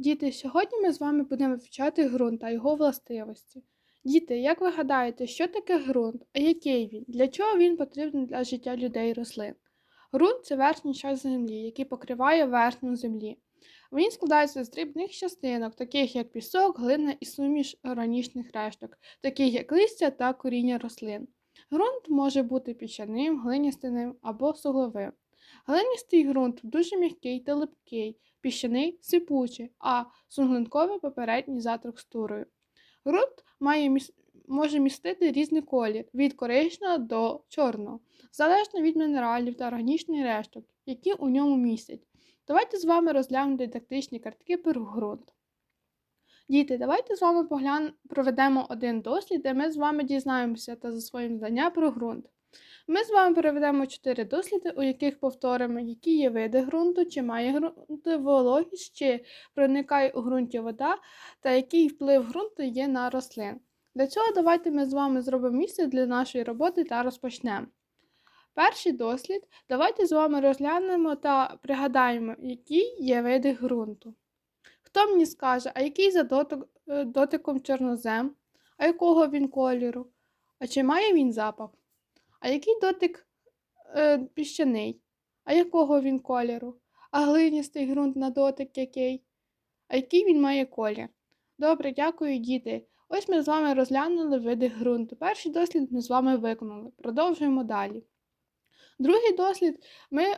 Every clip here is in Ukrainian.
Діти, сьогодні ми з вами будемо вивчати ґрунт та його властивості. Діти, як ви гадаєте, що таке ґрунт, а який він? Для чого він потрібен для життя людей і рослин? Ґрунт це верхній часть землі, який покриває верхню землі. Він складається з дрібних частинок, таких як пісок, глина і суміш органічних решток, таких як листя та коріння рослин. Ґрунт може бути піщаним, глиністиним або сугловим. Глиністий ґрунт дуже м'який та липкий, піщаний сипучий, а суглинковий попередній за текстурою. Ґрунт має міс... може містити різний колір від коричневого до чорного, залежно від мінералів та органічних решток, які у ньому містять. Давайте з вами розглянемо дидактичні картки про ґрунт. Діти, давайте з вами поглян... проведемо один дослід, де ми з вами дізнаємося та засвоїмо знання про ґрунт. Ми з вами проведемо чотири досліди, у яких повторимо, які є види ґрунту, чи має ґрунт вологість, чи проникає у ґрунті вода, та який вплив ґрунту є на рослин. Для цього давайте ми з вами зробимо місце для нашої роботи та розпочнемо. Перший дослід. Давайте з вами розглянемо та пригадаємо, які є види ґрунту. Хто мені скаже, а який за дотик, е, дотиком чорнозем, а якого він кольору, а чи має він запах? А який дотик е, піщаний? А якого він кольору? А глиністий ґрунт на дотик який? А який він має колір? Добре, дякую, діти. Ось ми з вами розглянули види ґрунту. Перший дослід ми з вами виконали. Продовжуємо далі. Другий дослід ми е,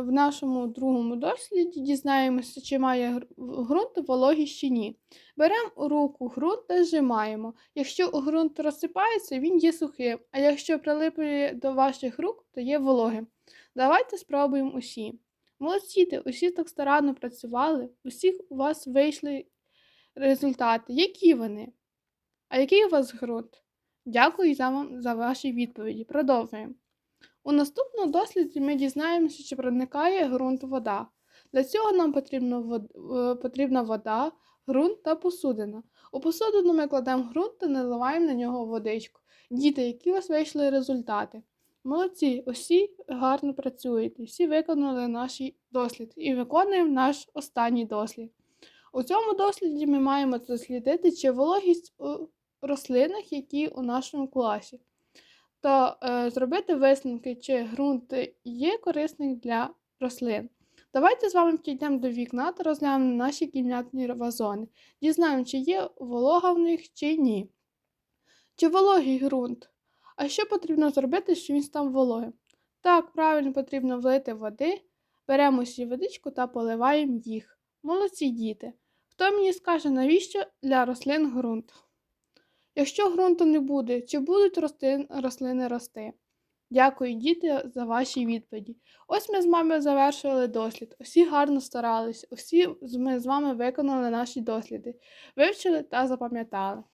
в нашому другому досліді дізнаємося, чи має ґрунт вологість чи ні. Беремо у руку ґрунт та зжимаємо. Якщо ґрунт розсипається, він є сухим, а якщо прилиплює до ваших рук, то є вологим. Давайте спробуємо усі. Молодці, усі так старанно працювали, усіх у вас вийшли результати. Які вони? А який у вас ґрунт? Дякую за вам за ваші відповіді. Продовжуємо. У наступному досліді ми дізнаємося, чи проникає ґрунт вода. Для цього нам е, потрібна вода, ґрунт та посудина. У посудину ми кладемо ґрунт та наливаємо на нього водичку. Діти, які у вас вийшли результати? Молодці, усі гарно працюєте, всі виконали наш дослід і виконуємо наш останній дослід. У цьому досліді ми маємо дослідити, чи вологість у рослинах, які у нашому класі та е, зробити висновки, чи ґрунт є корисний для рослин. Давайте з вами підійдемо до вікна та розглянемо наші кімнатні вазони. Дізнаємо, чи є волога в них, чи ні. Чи вологий ґрунт? А що потрібно зробити, щоб він став вологим? Так, правильно потрібно влити води, беремо сі водичку та поливаємо їх. Молодці діти. Хто мені скаже, навіщо для рослин ґрунт? Якщо ґрунту не буде, чи будуть рости, рослини рости? Дякую, діти, за ваші відповіді. Ось ми з вами завершили дослід. Усі гарно старались, усі ми з вами виконали наші досліди, вивчили та запам'ятали.